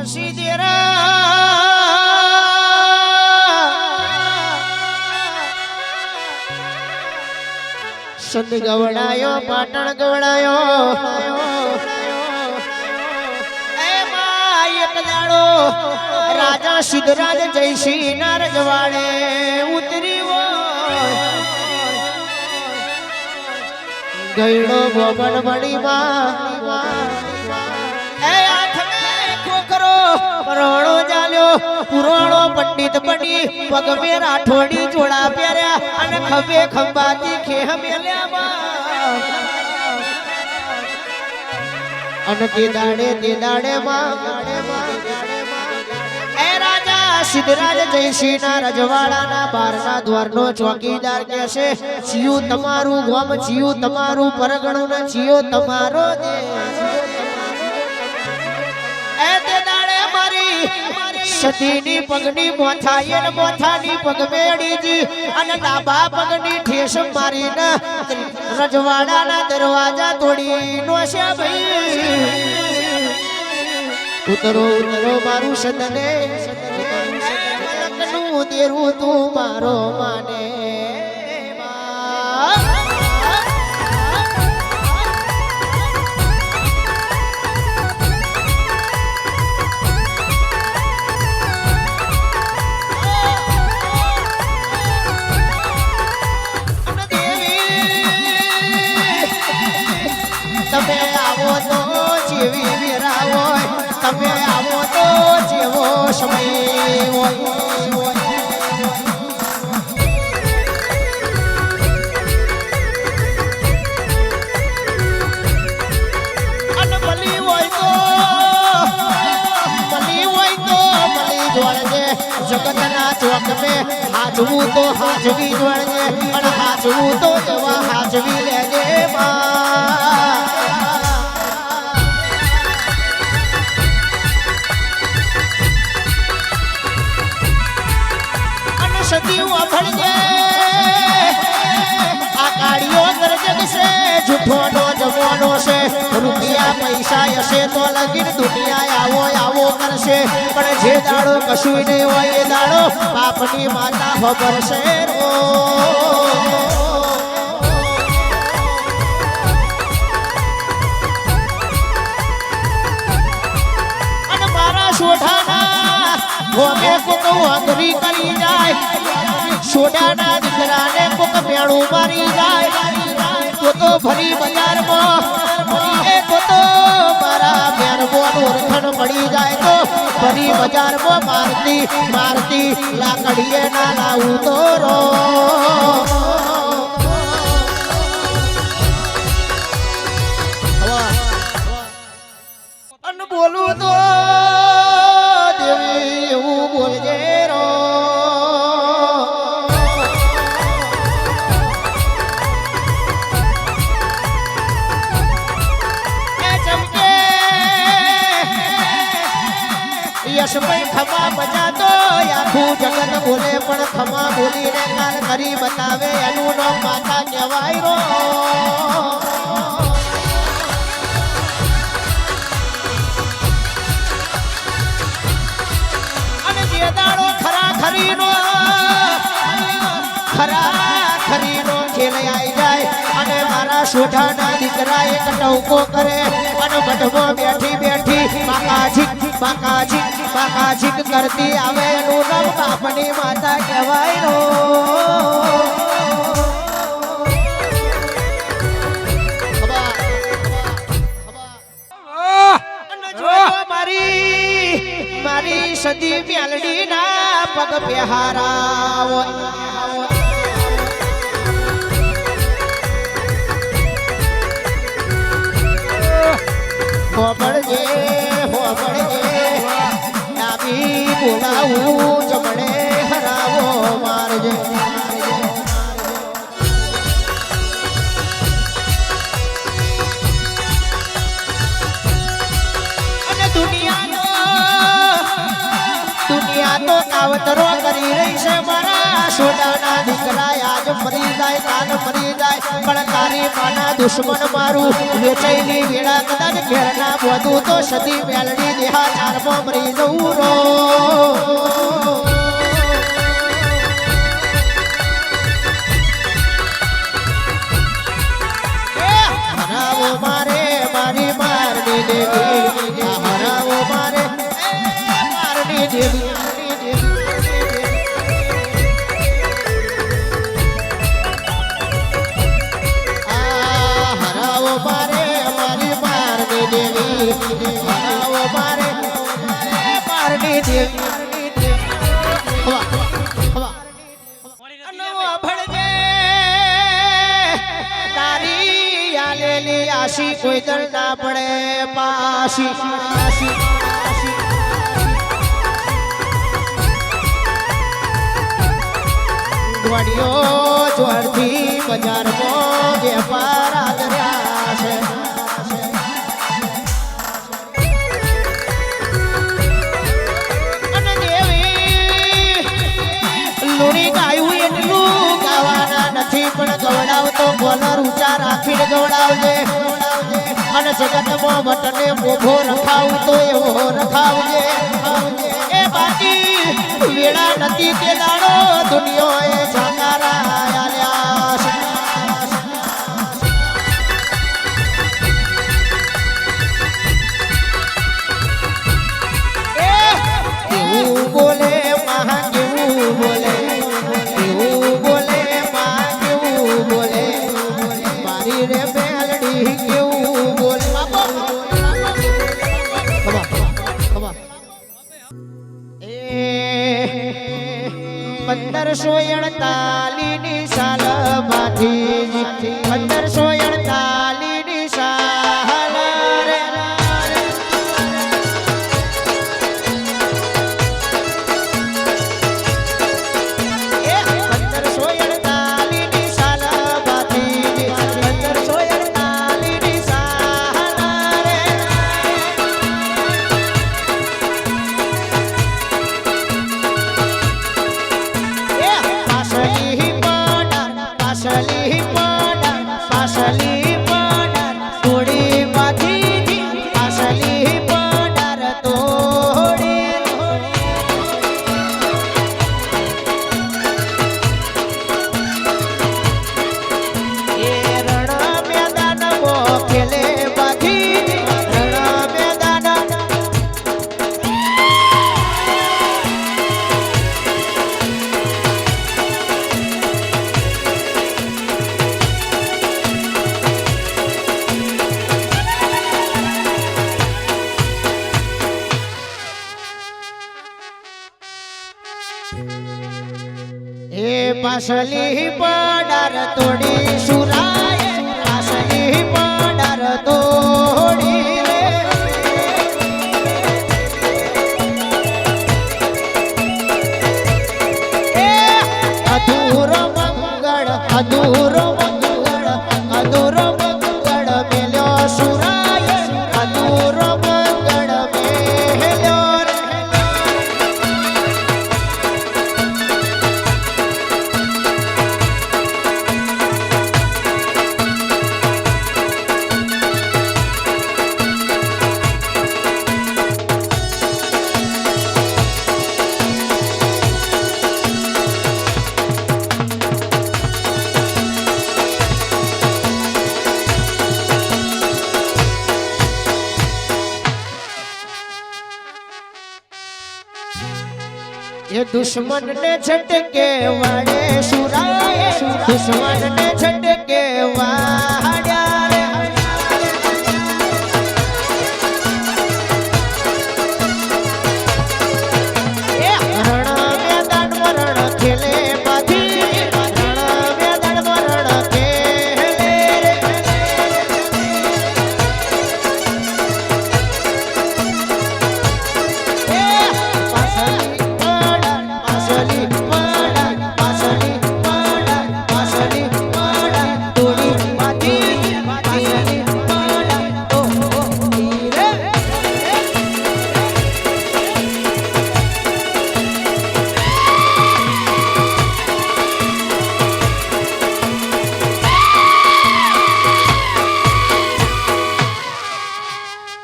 દેરા સંત ગવડાયો પાટણ ગવડાયો. રાજા સિદ્ધરાજ જયસિંહ ના રજવાડે ઉતરી ગયડો ગોબન મણીમાં એ પરોણો ચાલ્યો. પુરાણો પંડિત બની પગમે રાઠોડી જોડા પહેર્યા અને ખભે ખંભાતી ખેહ મેલ્યા અને તે દાડે તે દાડે માં સિદ્ધરાજ જયસિંહ ના રજવાડાના બારના દ્વારનો ચોકીદાર કહેશે ચિયું તમારું ગોમ ચિયું તમારું પરગણું ને ચિયો તમારો દેશ મારી સતીની પગની મોથાએ ને મોથાની પગ મેળીજી અને ડાબા પગની ઠેસ મારીને રજવાડાના દરવાજા તોડી નોશ્યા ભાઈ. ઉતરો ઉતરો મારું સદને લગ્નનું દેરું તું મારો માને. તમે આવો તો જેવો સમય હોય. જગતના ચોક મે હાજવું તો અને હાજવું તો એવા હાજવી લેજે પૈસા હશે તો લગીન આવો આવો પણ કશું નહીં હોય એ દાડો બાપની માતા ખબર છે સોઢાના ગોમે કોક દીકરાને કોક મેણું મારી જાય. તો ફરી બજારમાં એ તો મારા બેન બેરબોનું રખણ મળી જાય તો ફરી બજારમાં મારતી મારતી લાકડીએ ના લાવું તો રો. ખમા બજાતો આખું જગત બોલે, પણ ખમા બોલીને કાલ કરી બતાવે, એનું નામ માતા કહેવાય રો અને જે દાડો ખરા ખરીનો, ખરા સોઢાના દીકરા એક ટવકો કરે. અને મઢમાં બેઠી બેઠી બાકાજીક બાકાજીક બાકાજીક કરતી આવે. એનું નામ બાપની માતા કહેવાય રો. મારી સદી મ્યાલડી ના પગ પહેરાવો હોબળજે હોબળજે. ડાબી બોલાવું જમણે હરાવો દુનિયા તો કાવતરો કરી રહી છે મારા. સોડાના દીકરા આજ મરી જાય, કાલ મરી જાય. પણ માના દુશ્મન મારું વેચાઈની વેળા કદાચ ઘેરના બધું તો સદી મેલડી દેહા ચારમાં મરી જવું રો. મારી ભળજે તારી આલેલી આશી કોઈ દર ના બજારમાં વેપાર આદર્યા છે. ઊંચા રાખીને દોડાવજે. અને જગતમાં વટને મોભો રખાવું તો એવો રખાવજે. એ બાકી વેળા નથી તે દાડો દુનિયો એ પંદરસો અડતાલી એ પાસલી પડાર તોડી એ દુશ્મન ને છટકે વાળે સુરાય દુશ્મન ને છટકે વાળ્યા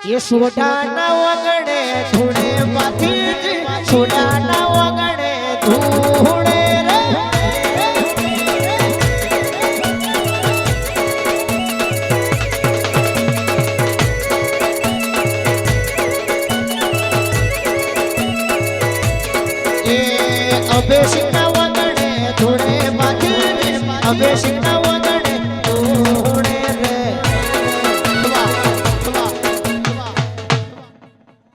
એ સોડાના વગડે ધૂળે માંથી સોડાના વગડે ધૂળે રે એ અભેસિંગના વગડે ધૂળે માંથી અભેસિંગના